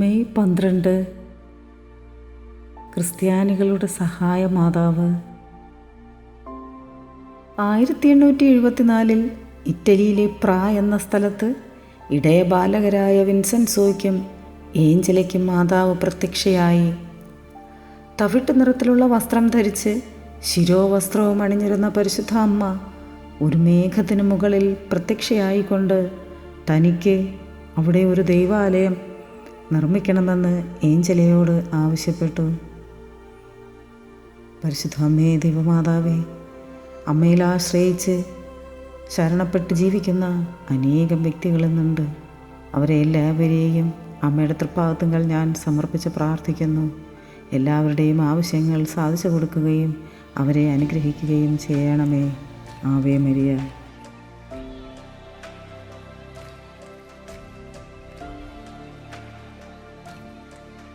May പന്ത്രണ്ട്. ക്രിസ്ത്യാനികളുടെ സഹായ മാതാവ് ആയിരത്തി എണ്ണൂറ്റി എഴുപത്തിനാലിൽ ഇറ്റലിയിലെ പ്രാ എന്ന സ്ഥലത്ത് ഇടയ ബാലകരായ വിൻസെൻസോയ്ക്കും ഏഞ്ചലയ്ക്കും മാതാവ് പ്രത്യക്ഷയായി. തവിട്ട് നിറത്തിലുള്ള വസ്ത്രം ധരിച്ച് ശിരോവസ്ത്രവും അണിഞ്ഞിരുന്ന പരിശുദ്ധ അമ്മ ഒരു മേഘത്തിന് മുകളിൽ പ്രത്യക്ഷയായിക്കൊണ്ട് തനിക്ക് അവിടെ ഒരു ദൈവാലയം നിർമ്മിക്കണമെന്ന് ഏഞ്ചലയോട് ആവശ്യപ്പെട്ടു. പരിശുദ്ധ അമ്മേ ദൈവമാതാവേ അമ്മയിൽ ആശ്രയിച്ച് ശരണപ്പെട്ട് ജീവിക്കുന്ന അനേകം വ്യക്തികളെന്നുണ്ട് അവരെ എല്ലാവരെയും അമ്മയുടെ തൃപ്പാദത്തുകൾ ഞാൻ സമർപ്പിച്ച് പ്രാർത്ഥിക്കുന്നു. എല്ലാവരുടെയും ആവശ്യങ്ങൾ സാധിച്ചു കൊടുക്കുകയും അവരെ അനുഗ്രഹിക്കുകയും ചെയ്യണമേ. ആവേ മരിയ.